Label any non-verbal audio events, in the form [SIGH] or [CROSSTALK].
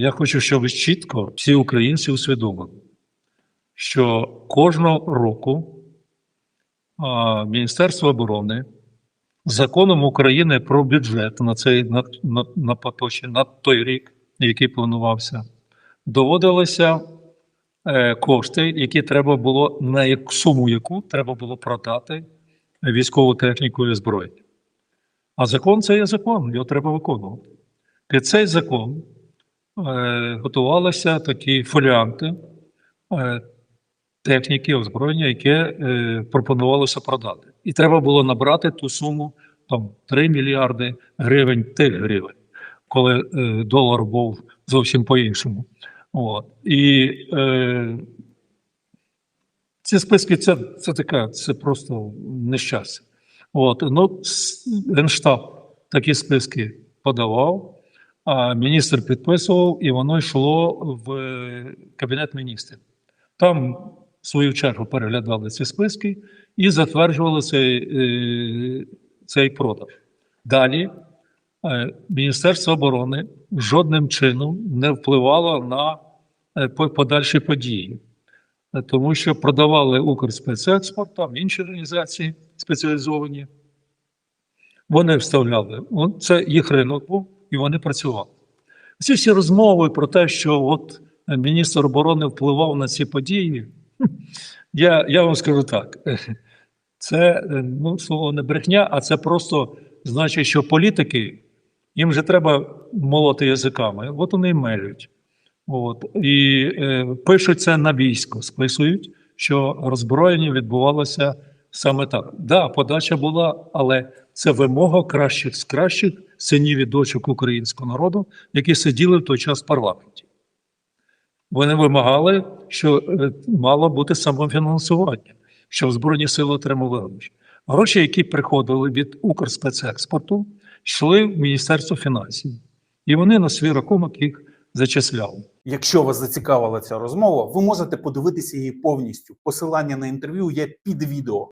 Я хочу, щоб чітко всі українці усвідомили, що кожного року а, Міністерство оборони законом України про бюджет на цей на, на, на поточний, на той рік, який планувався, доводилося е, кошти, які треба було на як- суму, яку треба було продати військову техніку і озброєння. А закон це є закон, його треба виконувати. Під цей закон готувалися такі фоліанти е, техніки, озброєння, яке е, пропонувалося продати. І треба було набрати ту суму там 3 мільярди гривень тих гривень, коли е, долар був зовсім по-іншому. От. І е, ці списки це, це таке, це просто нещастя. От. Ну, Генштаб такі списки подавав, міністр підписував, і воно йшло в е, Кабінет міністрів. Там, в свою чергу, переглядали ці списки і затверджували цей, е, цей продаж. Далі е, Міністерство оборони жодним чином не впливало на подальші події, тому що продавали Укрспецекспорт, там інші організації спеціалізовані. Вони вставляли. Це їх ринок був, і вони працювали. Ці всі розмови про те, що от е, міністр оборони впливав на ці події. Я, я вам скажу так: [LAUGHS] це е, ну, слово не брехня, а це просто значить, що політики їм же треба молоти язиками. От вони й мелють. От, і е, пишуть це на військо, списують, що роззброєння відбувалося саме так. Да, подача була, але це вимога кращих з кращих синів і дочок українського народу, які сиділи в той час в парламенті. Вони вимагали, що е, мало бути самофінансування, що Збройні сили отримали гроші. Гроші, які приходили від Укрспецекспорту, йшли в Міністерство фінансів. І вони на свій рахунок їх зачисляли. Якщо вас зацікавила ця розмова, ви можете подивитися її повністю. Посилання на інтерв'ю є під відео.